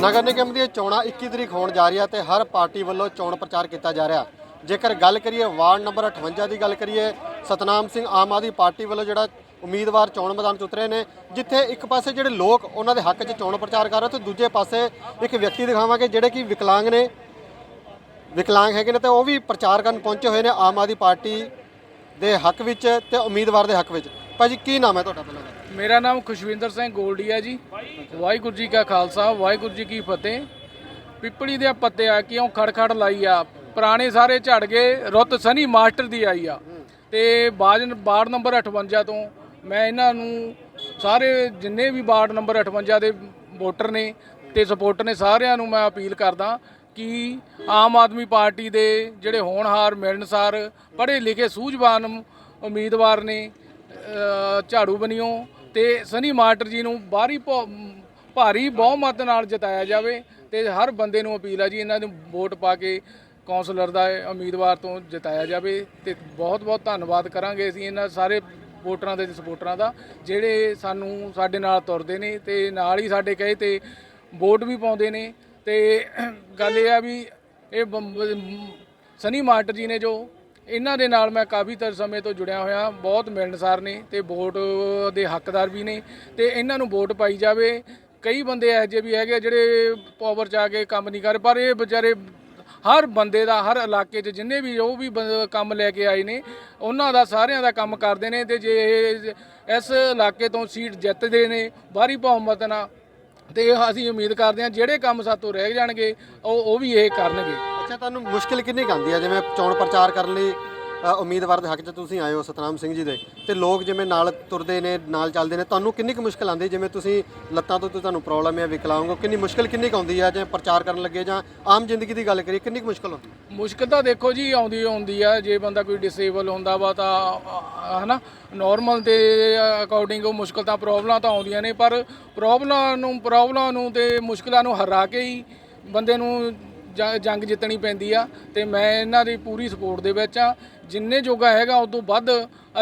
ਨਗਰ ਨਿਗਮ ਦੀਆਂ ਚੋਣਾਂ 21 ਤਰੀਕ ਹੋਣ ਜਾ ਰਹੀਆਂ ਤੇ ਹਰ ਪਾਰਟੀ ਵੱਲੋਂ ਚੋਣ ਪ੍ਰਚਾਰ ਕੀਤਾ ਜਾ ਰਿਹਾ। ਜੇਕਰ ਗੱਲ ਕਰੀਏ ਵਾਰਡ ਨੰਬਰ 58 ਦੀ ਗੱਲ ਕਰੀਏ, ਸਤਨਾਮ ਸਿੰਘ ਆਮ ਆਦਮੀ ਪਾਰਟੀ ਵੱਲੋਂ ਜਿਹੜਾ ਉਮੀਦਵਾਰ ਚੋਣ ਮੈਦਾਨ 'ਚ ਉਤਰੇ ਨੇ, ਜਿੱਥੇ ਇੱਕ ਪਾਸੇ ਜਿਹੜੇ ਲੋਕ ਉਹਨਾਂ ਦੇ ਹੱਕ 'ਚ ਚੋਣ ਪ੍ਰਚਾਰ ਕਰ ਰਹੇ ਤੇ ਦੂਜੇ ਪਾਸੇ ਇੱਕ ਵਿਅਕਤੀ ਦਿਖਾਵਾਂਗੇ ਜਿਹੜੇ ਕਿ ਵਿਕਲਾਂਗ ਨੇ। ਵਿਕਲਾਂਗ ਹੈਗੇ ਨੇ ਤੇ ਉਹ ਵੀ ਪ੍ਰਚਾਰ ਕਰਨ ਪਹੁੰਚੇ ਹੋਏ ਨੇ ਆਮ ਆਦਮੀ ਪਾਰਟੀ ਦੇ ਹੱਕ ਵਿੱਚ ਤੇ ਉਮੀਦਵਾਰ ਦੇ ਹੱਕ ਵਿੱਚ। ਭਾਜੀ, ਕੀ ਨਾਮ ਹੈ ਤੁਹਾਡਾ ਪਹਿਲਾਂ? ਦਾ? ਮੇਰਾ ਨਾਮ ਖੁਸ਼ਵਿੰਦਰ ਸਿੰਘ ਗੋਲਡੀ ਹੈ ਜੀ। ਵਾਹਿਗੁਰੂ ਜੀ ਕਾ ਖਾਲਸਾ, ਵਾਹਿਗੁਰੂ ਜੀ ਕੀ ਫਤਿਹ। ਪਿੱਪਲੀ ਦੇ ਪੱਤੇ ਆ ਕਿਉਂ ਖੜਖੜ ਲਾਈ ਆ। ਪੁਰਾਣੇ ਸਾਰੇ ਝੜ ਗਏ, ਰੁੱਤ ਸਨੀ ਮਾਸਟਰ ਦੀ ਆਈ ਆ। ਤੇ ਬਾਜ ਵਾਰਡ ਨੰਬਰ 58 ਤੋਂ ਮੈਂ ਇਹਨਾਂ ਨੂੰ ਸਾਰੇ ਜਿੰਨੇ ਵੀ ਵਾਰਡ ਨੰਬਰ 58 ਦੇ ਵੋਟਰ ਨੇ ਤੇ ਸਪੋਰਟਰ ਨੇ ਸਾਰਿਆਂ ਨੂੰ ਮੈਂ ਅਪੀਲ ਕਰਦਾ ਕਿ ਆਮ ਆਦਮੀ ਪਾਰਟੀ ਦੇ ਜਿਹੜੇ ਹੋਣਹਾਰ, ਮਿਲਣਸਾਰ, ਪੜ੍ਹੇ ਲਿਖੇ, ਸੂਝਵਾਨ ਉਮੀਦਵਾਰ ਨੇ ਝਾੜੂ ਬਣਿਓ ਤੇ ਸਨੀ ਮਾਸਟਰ ਜੀ ਨੂੰ ਬਾਹਰੀ ਭਾਰੀ ਬਹੁਮਤ ਨਾਲ ਜਿਤਾਇਆ ਜਾਵੇ ਤੇ ਹਰ ਬੰਦੇ ਨੂੰ ਅਪੀਲ ਆ ਜੀ ਇਹਨਾਂ ਨੂੰ ਵੋਟ ਪਾ ਕੇ ਕੌਂਸਲਰ ਦਾ ਉਮੀਦਵਾਰ ਤੋਂ ਜਿਤਾਇਆ ਜਾਵੇ ਤੇ ਬਹੁਤ ਬਹੁਤ ਧੰਨਵਾਦ ਕਰਾਂਗੇ ਅਸੀਂ ਇਹਨਾਂ ਸਾਰੇ ਵੋਟਰਾਂ ਦੇ ਤੇ ਸਪੋਰਟਰਾਂ ਦਾ, ਜਿਹੜੇ ਸਾਨੂੰ ਸਾਡੇ ਨਾਲ ਤੁਰਦੇ ਨੇ ਤੇ ਨਾਲ ਹੀ ਸਾਡੇ ਕਹੇ ਤੇ ਵੋਟ ਵੀ ਪਾਉਂਦੇ ਨੇ ਤੇ ਗੱਲ ਇਹ ਆ ਵੀ ਇਹ ਬੰਬ- ਸਨੀ ਮਾਸਟਰ ਜੀ ਨੇ ਜੋ ਇਹਨਾਂ ਦੇ ਨਾਲ ਮੈਂ ਕਾਫੀ ਤਰ ਸਮੇਂ ਤੋਂ ਜੁੜਿਆ ਹੋਇਆ, ਬਹੁਤ ਮਿਲਣਸਾਰ ਨੇ ਤੇ ਵੋਟ ਦੇ ਹੱਕਦਾਰ ਵੀ ਨੇ ਤੇ ਇਹਨਾਂ ਨੂੰ ਵੋਟ ਪਾਈ ਜਾਵੇ। ਕਈ ਬੰਦੇ ਇਹੋ ਜਿਹੇ ਵੀ ਹੈਗੇ ਆ ਜਿਹੜੇ ਪਾਵਰ ਚ ਆ ਕੇ ਕੰਮ ਨਹੀਂ ਕਰ, ਪਰ ਇਹ ਵਿਚਾਰੇ ਹਰ ਬੰਦੇ ਦਾ, ਹਰ ਇਲਾਕੇ 'ਚ ਜਿੰਨੇ ਵੀ ਉਹ ਵੀ ਬੰਦ- ਕੰਮ ਲੈ ਕੇ ਆਏ ਨੇ, ਉਹਨਾਂ ਦਾ ਸਾਰਿਆਂ ਦਾ ਕੰਮ ਕਰਦੇ ਨੇ ਤੇ ਜੇ ਇਹ ਇਸ ਇਲਾਕੇ ਤੋਂ ਸੀਟ ਜਿੱਤਦੇ ਨੇ ਬਾਹਰੀ ਬਹੁਮਤ ਨਾਲ ਤੇ ਅਸੀਂ ਉਮੀਦ ਕਰਦੇ ਹਾਂ ਜਿਹੜੇ ਕੰਮ ਸਾਤੋਂ ਰਹਿ ਜਾਣਗੇ, ਉਹ ਉਹ ਵੀ ਇਹ ਕਰਨਗੇ। ਅੱਛਾ ਤੁਹਾਨੂੰ ਮੁਸ਼ਕਿਲ ਕਿੰਨੀ ਕੁ ਆਉਂਦੀ ਹੈ ਜਿਵੇਂ ਚੋਣ ਪ੍ਰਚਾਰ ਕਰਨ ਲਈ ਅ, ਉਮੀਦਵਾਰ ਦੇ ਹੱਕ 'ਚ ਤੁਸੀਂ ਆਏ ਹੋ ਸਤਨਾਮ ਸਿੰਘ ਜੀ ਦੇ। ਤੇ ਲੋਕ ਜਿਵੇਂ ਨਾਲ ਤੁਰਦੇ ਨੇ ਨਾਲ ਚੱਲਦੇ ਨੇ ਤੁਹਾਨੂੰ ਕਿੰਨੀ ਕੁ ਮੁਸ਼ਕਿਲ ਆਉਂਦੀ? ਜਿਵੇਂ ਤੁਸੀਂ ਲੱਤਾਂ ਤੋਂ ਤਾਂ ਤੁਹਾਨੂੰ ਪ੍ਰੋਬਲਮ ਹੈ ਵਿਕਲਾਂਗ ਹੋ ਕਿੰਨੀ ਮੁਸ਼ਕਿਲ ਕਿੰਨੀ ਕੁ ਆਉਂਦੀ ਹੈ ਜੇ ਪ੍ਰਚਾਰ ਕਰਨ ਲੱਗੇ ਜਾਂ ਆਮ ਜ਼ਿੰਦਗੀ ਦੀ ਗੱਲ ਕਰੀਏ ਕਿੰਨੀ ਕੁ ਮੁਸ਼ਕਿਲ ਆਉਂਦੀ? ਹੈ ਮੁਸ਼ਕਲ ਤਾਂ ਦੇਖੋ ਜੀ ਆਉਂਦੀ ਆਉਂਦੀ ਆ। ਜੇ ਬੰਦਾ ਕੋਈ ਡਿਸੇਬਲ ਹੁੰਦਾ ਵਾ ਤਾਂ ਅ, ਹਨਾ ਨਾਰਮਲ ਦੇ ਅਕੋਰਡਿੰਗ ਉਹ ਮੁਸ਼ਕਿਲ ਤਾਂ ਪ੍ਰੋਬਲਮਾਂ ਤਾਂ ਆਉਂਦੀਆਂ ਨੇ ਪਰ ਪ੍ਰੋਬਲਮਾਂ ਨੂੰ ਪ੍ਰੋਬਲਮਾਂ ਨੂੰ ਤੇ ਮੁਸ਼ਕਿਲਾਂ ਨੂੰ ਹਰਾ ਕੇ ਹੀ ਬੰਦੇ ਨੂੰ ਜੰਗ ਜਿੱਤਣੀ ਪੈਂਦੀ ਆ ਤੇ ਮੈਂ ਇਹਨਾਂ ਦੀ ਪੂਰੀ ਸਪੋਰਟ ਦੇ ਵਿੱਚ ਆ। ਜਿੰਨੇ ਜੋਗਾ ਹੈਗਾ ਤੋਂ ਵੱਧ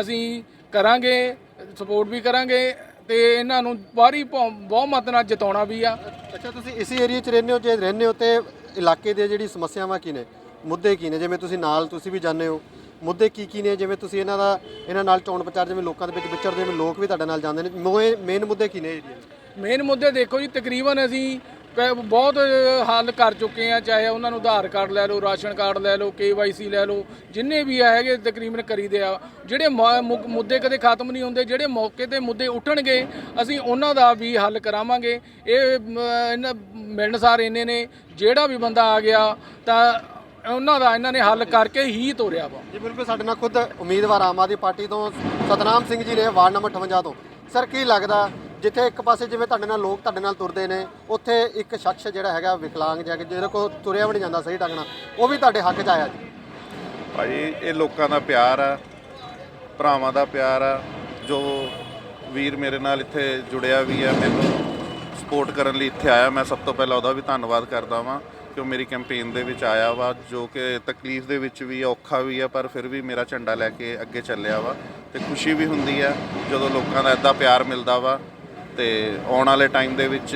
ਅਸੀਂ ਕਰਾਂਗੇ ਸਪੋਰਟ ਵੀ ਕਰਾਂਗੇ ਤੇ ਇਹਨਾਂ ਨੂੰ ਬਾਹਰੀ ਬਹੁ- ਬਹੁਮਤ ਨਾਲ ਜਿਤਾਉਣਾ ਵੀ ਆ। ਅੱਛਾ ਤੁਸੀਂ ਇਸੇ ਏਰੀਆ 'ਚ ਰਹਿੰਦੇ ਹੋ ਜੇ ਰਹਿੰਦੇ ਹੋ ਤੇ ਇਲਾਕੇ ਦੇ ਜਿਹੜੀ ਸਮੱਸਿਆਵਾਂ ਕੀ ਨੇ? ਮੁੱਦੇ ਕੀ ਨੇ? ਜਿਵੇਂ ਤੁਸੀਂ ਨਾਲ ਤੁਸੀਂ ਵੀ ਜਾਣਦੇ ਹੋ। ਮੁੱਦੇ ਕੀ ਕੀ ਨੇ? ਜਿਵੇਂ ਤੁਸੀਂ ਇਹਨਾਂ ਦਾ ਇਹਨਾਂ ਨਾਲ ਚੋਣ ਪ੍ਰਚਾਰ ਜਿਵੇਂ ਲੋਕਾਂ ਦੇ ਵਿੱਚ ਵਿਚਰਦੇ ਜਿਵੇਂ ਲੋਕ ਵੀ ਤੁਹਾਡੇ ਨਾਲ ਜਾਂਦੇ ਨੇ। ਮੇਨ ਮੁੱਦੇ ਕੀ ਨੇ ਏਰੀਆ ਮੇਨ ਮੁੱਦੇ ਦੇਖੋ ਜੀ ਤਕਰੀਬਨ ਅਸੀਂ ਪ- ਬਹੁਤ ਹੱਲ ਕਰ ਚੁੱਕੇ ਆ ਚਾਹੇ ਉਹਨਾਂ ਨੂੰ ਆਧਾਰ ਕਾਰਡ ਲੈ ਲਓ ਰਾਸ਼ਨ ਕਾਰਡ ਲੈ ਲਓ ਕੇਵਾਈਸੀ ਲੈ ਲਓ ਜਿੰਨੇ ਵੀ ਹੈਗੇ ਤਕਰੀਬਨ ਕਰੀਦੇ ਆ। ਜਿਹੜੇ ਮ- ਮੁ- ਮੁੱਦੇ ਕਦੇ ਖਤਮ ਨਹੀਂ ਹੁੰਦੇ ਜਿਹੜੇ ਮੌਕੇ ਤੇ ਮੁੱਦੇ ਉੱਠਣਗੇ ਅਸੀਂ ਉਹਨਾਂ ਦਾ ਵੀ ਹੱਲ ਕਰਾਵਾਂਗੇ। ਇਹ ਮ, ਇਹਨਾਂ ਮਿਲਣਸਾਰ ਇੰਨੇ ਨੇ ਜਿਹੜਾ ਵੀ ਬੰਦਾ ਆ ਗਿਆ ਤਾਂ ਉਹਨਾਂ ਦਾ ਇਹਨਾਂ ਨੇ ਹੱਲ ਕਰਕੇ ਹੀ ਤੋਰਿਆ ਵਾ। ਜੀ ਬਿਲਕੁਲ ਸਾਡੇ ਨਾਲ ਖੁਦ ਉਮੀਦਵਾਰ ਆਮ ਆਦਮੀ ਪਾਰਟੀ ਤੋਂ ਸਤਨਾਮ ਸਿੰਘ ਜੀ ਨੇ ਵਾਰਡ ਨੰਬਰ 58 ਤੋਂ। ਸਰ ਕੀ ਲੱਗਦਾ ਜਿੱਥੇ ਇੱਕ ਪਾਸੇ ਜਿਵੇਂ ਤੁਹਾਡੇ ਨਾਲ ਲੋਕ ਤੁਹਾਡੇ ਨਾਲ ਤੁਰਦੇ ਨੇ ਉੱਥੇ ਇੱਕ ਸ਼ਖਸ ਜਿਹੜਾ ਹੈਗਾ ਵਿਕਲਾਂਗ ਜਿਹਾ ਕਿ ਜਿਹਦੇ ਕੋਲ ਤੁਰਿਆ ਵੀ ਨਹੀਂ ਜਾਂਦਾ ਸਹੀ ਢੰਗ ਨਾਲ ਉਹ ਵੀ ਤੁਹਾਡੇ ਹੱਕ 'ਚ ਆਇਆ ਜੀ। ਭਾਜੀ ਇਹ ਲੋਕਾਂ ਦਾ ਪਿਆਰ ਆ ਭਰਾਵਾਂ ਦਾ ਪਿਆਰ ਆ ਜੋ ਵੀਰ ਮੇਰੇ ਨਾਲ ਇੱਥੇ ਜੁੜਿਆ ਵੀ ਆ ਮੈਨੂੰ ਸਪੋਰਟ ਕਰਨ ਲਈ ਇੱਥੇ ਆਇਆ ਮੈਂ ਸਭ ਤੋਂ ਪਹਿਲਾਂ ਉਹਦਾ ਵੀ ਧੰਨਵਾਦ ਕਰਦਾ ਵਾਂ ਕਿ ਉਹ ਮੇਰੀ ਕੈਂਪੇਨ ਦੇ ਵਿੱਚ ਆਇਆ ਵਾ ਜੋ ਕਿ ਤਕਲੀਫ ਦੇ ਵਿੱਚ ਵੀ ਆ, ਔਖਾ ਵੀ ਆ ਪਰ ਫਿਰ ਵੀ ਮੇਰਾ ਝੰਡਾ ਲੈ ਕੇ ਅੱਗੇ ਚੱਲਿਆ ਵਾ ਤੇ ਖੁਸ਼ੀ ਵੀ ਹੁੰਦੀ ਆ ਜਦੋਂ ਲੋਕਾਂ ਦਾ ਇਦਾਂ ਪਿਆਰ ਮਿਲਦਾ ਵਾ ਤੇ ਆਉਣ ਵਾਲੇ ਟਾਈਮ ਦੇ ਵਿੱਚ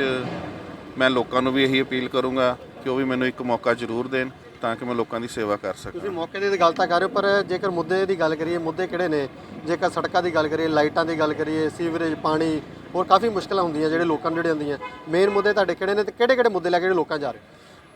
ਮੈਂ ਲੋਕਾਂ ਨੂੰ ਵੀ ਇਹੀ ਅਪੀਲ ਕਰੂੰਗਾ ਕਿ ਉਹ ਵੀ ਮੈਨੂੰ ਇੱਕ ਮੌਕਾ ਜ਼ਰੂਰ ਦੇਣ ਤਾਂ ਕਿ ਮੈਂ ਲੋਕਾਂ ਦੀ ਸੇਵਾ ਕਰ ਸਕਾਂ। ਤੁਸੀਂ ਮੌਕੇ ਦੀ ਗੱਲ ਤਾਂ ਕਰ ਰਹੇ ਹੋ, ਪਰ ਜੇਕਰ ਮੁੱਦੇ ਦੀ ਗੱਲ ਕਰੀਏ, ਮੁੱਦੇ ਕਿਹੜੇ ਨੇ? ਜੇਕਰ ਸੜਕਾਂ ਦੀ ਗੱਲ ਕਰੀਏ, ਲਾਈਟਾਂ ਦੀ ਗੱਲ ਕਰੀਏ, ਸੀਵਰੇਜ, ਪਾਣੀ, ਹੋਰ ਕਾਫੀ ਮੁਸ਼ਕਲਾਂ ਹੁੰਦੀਆਂ ਜਿਹੜੇ ਲੋਕਾਂ ਨੂੰ ਜਿਹੜੇ ਹੁੰਦੀਆਂ ਮੇਨ ਮੁੱਦੇ ਤੁਹਾਡੇ ਕਿਹੜੇ ਨੇ ਤੇ ਕਿਹੜੇ ਕਿਹੜੇ ਮੁੱਦੇ ਲੈ ਕੇ ਜਿਹੜੇ ਲੋਕਾਂ ਜਾ ਰਹੇ?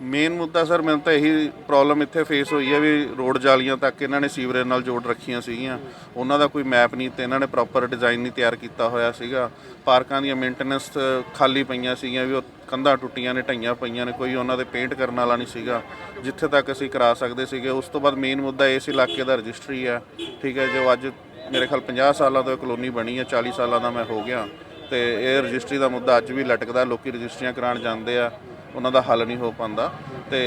ਮੇਨ ਮੁੱਦਾ ਸਰ ਮੈਨੂੰ ਤਾਂ ਇਹੀ ਪ੍ਰੋਬਲਮ ਇੱਥੇ ਫੇਸ ਹੋਈ ਹੈ ਵੀ ਰੋਡ ਜਾਲੀਆਂ ਤੱਕ ਇਹਨਾਂ ਨੇ ਸੀਵਰੇਜ ਨਾਲ ਜੋੜ ਰੱਖੀਆਂ ਸੀਗੀਆਂ। ਉਹਨਾਂ ਦਾ ਕੋਈ ਮੈਪ ਨਹੀਂ ਤੇ ਇਹਨਾਂ ਨੇ ਪ੍ਰੋਪਰ ਡਿਜ਼ਾਈਨ ਨਹੀਂ ਤਿਆਰ ਕੀਤਾ ਹੋਇਆ ਸੀਗਾ। ਪਾਰਕਾਂ ਦੀਆਂ ਮੇਨਟੇਨੈਂਸ ਖਾਲੀ ਪਈਆਂ ਸੀਗੀਆਂ ਵੀ ਉਹ ਕੰਧਾਂ ਟੁੱਟੀਆਂ ਨੇ, ਢਈਆਂ ਪਈਆਂ ਨੇ, ਕੋਈ ਉਹਨਾਂ ਦੇ ਪੇਂਟ ਕਰਨ ਵਾਲਾ ਨਹੀਂ ਸੀਗਾ। ਜਿੱਥੇ ਤੱਕ ਅਸੀਂ ਕਰਾ ਸਕਦੇ ਸੀਗੇ। ਉਸ ਤੋਂ ਬਾਅਦ ਮੇਨ ਮੁੱਦਾ ਇਸ ਇਲਾਕੇ ਦਾ ਰਜਿਸਟਰੀ ਹੈ। ਠੀਕ ਹੈ, ਜੋ ਅੱਜ ਮੇਰੇ ਖਿਆਲ 50 ਸਾਲਾਂ ਤੋਂ ਇਹ ਕਲੋਨੀ ਬਣੀ ਹੈ 40 ਸਾਲਾਂ ਦਾ ਮੈਂ ਹੋ ਗਿਆ। ਤੇ ਇਹ ਰਜਿਸਟਰੀ ਦਾ ਮੁੱਦਾ ਅੱਜ ਵੀ ਲਟਕਦਾ, ਲੋਕੀ ਰਜਿਸਟਰੀਆਂ ਕਰਾਉਣ ਜਾਂਦੇ ਆ। ਉਹਨਾਂ ਦਾ ਹੱਲ ਨਹੀਂ ਹੋ ਪਾਉਂਦਾ। ਤੇ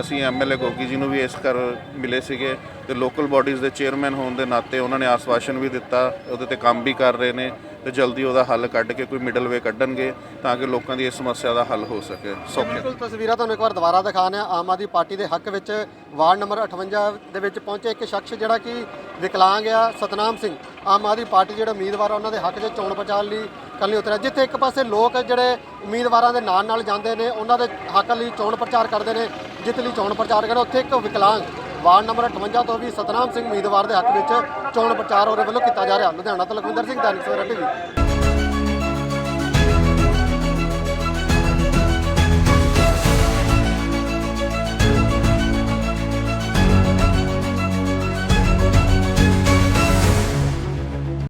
ਅਸੀਂ ਐਮਐਲਏ ਗੋਗੀ ਜੀ ਨੂੰ ਵੀ ਇਸ ਕਰ ਮਿਲੇ ਸੀਗੇ। ਤੇ ਲੋਕਲ ਬਾਡੀਜ਼ ਦੇ ਚੇਅਰਮੈਨ ਹੋਣ ਦੇ ਨਾਤੇ ਉਹਨਾਂ ਨੇ ਆਸਵਾਸ਼ਨ ਵੀ ਦਿੱਤਾ। ਉਹਦੇ ਤੇ ਕੰਮ ਵੀ ਕਰ ਰਹੇ ਨੇ ਤੇ ਜਲਦੀ ਉਹਦਾ ਹੱਲ ਕੱਢ ਕੇ ਕੋਈ ਮਿਡਲ ਵੇ ਕੱਢਣਗੇ ਤਾਂ ਕਿ ਲੋਕਾਂ ਦੀ ਇਸ ਸਮੱਸਿਆ ਦਾ ਹੱਲ ਹੋ ਸਕੇ। ਸੌਖੇ। ਬਿਲਕੁਲ, ਤਸਵੀਰਾਂ ਤੁਹਾਨੂੰ ਇੱਕ ਵਾਰ ਦੁਬਾਰਾ ਦਿਖਾਉਂਦੇ ਆ ਆਮ ਆਦਮੀ ਪਾਰਟੀ ਦੇ ਹੱਕ ਵਿੱਚ ਵਾਰਡ ਨੰਬਰ 58 ਦੇ ਵਿੱਚ ਪਹੁੰਚੇ ਇੱਕ ਸ਼ਖਸ ਜਿਹੜਾ ਕਿ ਵਿਕਲਾਂਗ ਆ, ਸਤਨਾਮ ਸਿੰਘ। ਆਮ ਆਦਮੀ ਪਾਰਟੀ ਜਿਹੜਾ ਉਮੀਦਵਾਰ ਉਹਨਾਂ ਦੇ ਹੱਕ 'ਚ ਚੋਣ ਪ੍ਰਚਾਰ ਲਈ ਕਰਨ ਉਤਰਿਆ। ਜਿੱਥੇ ਇੱਕ ਪਾਸੇ ਲੋਕ ਜਿਹੜੇ ਉਮੀਦਵਾਰਾਂ ਦੇ ਨਾਲ ਨਾਲ ਜਾਂਦੇ ਨੇ, ਉਹਨਾਂ ਦੇ ਹੱਕ ਲਈ ਚੋਣ ਪ੍ਰਚਾਰ ਕਰਦੇ ਨੇ, ਜਿੱਤ ਲਈ ਚੋਣ ਪ੍ਰਚਾਰ ਕਰਦੇ ਉੱਥੇ ਇੱਕ ਵਿਕਲਾਂਗ ਵਾਰਡ ਨੰਬਰ 58 ਤੋਂ ਵੀ ਸਤਨਾਮ ਸਿੰਘ ਉਮੀਦਵਾਰ ਦੇ ਹੱਕ ਵਿੱਚ ਚੋਣ ਪ੍ਰਚਾਰ ਉਹਦੇ ਵੱਲੋਂ ਕੀਤਾ ਜਾ ਰਿਹਾ। ਲੁਧਿਆਣਾ ਤੋਂ ਲਖਵਿੰਦਰ ਸਿੰਘ, ਦੈਨਿਕ ਸਵੇਰਾ ਟੀਵੀ।